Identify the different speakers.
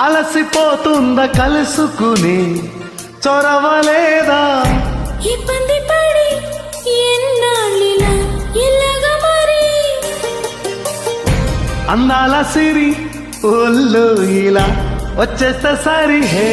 Speaker 1: అలసిపోతుందా కలుసుకుని చొరవలేదా?
Speaker 2: ఇబ్బంది పడి
Speaker 1: అందాల సిరి ఒళ్ళు ఇలా వచ్చేస్తే సరి హే.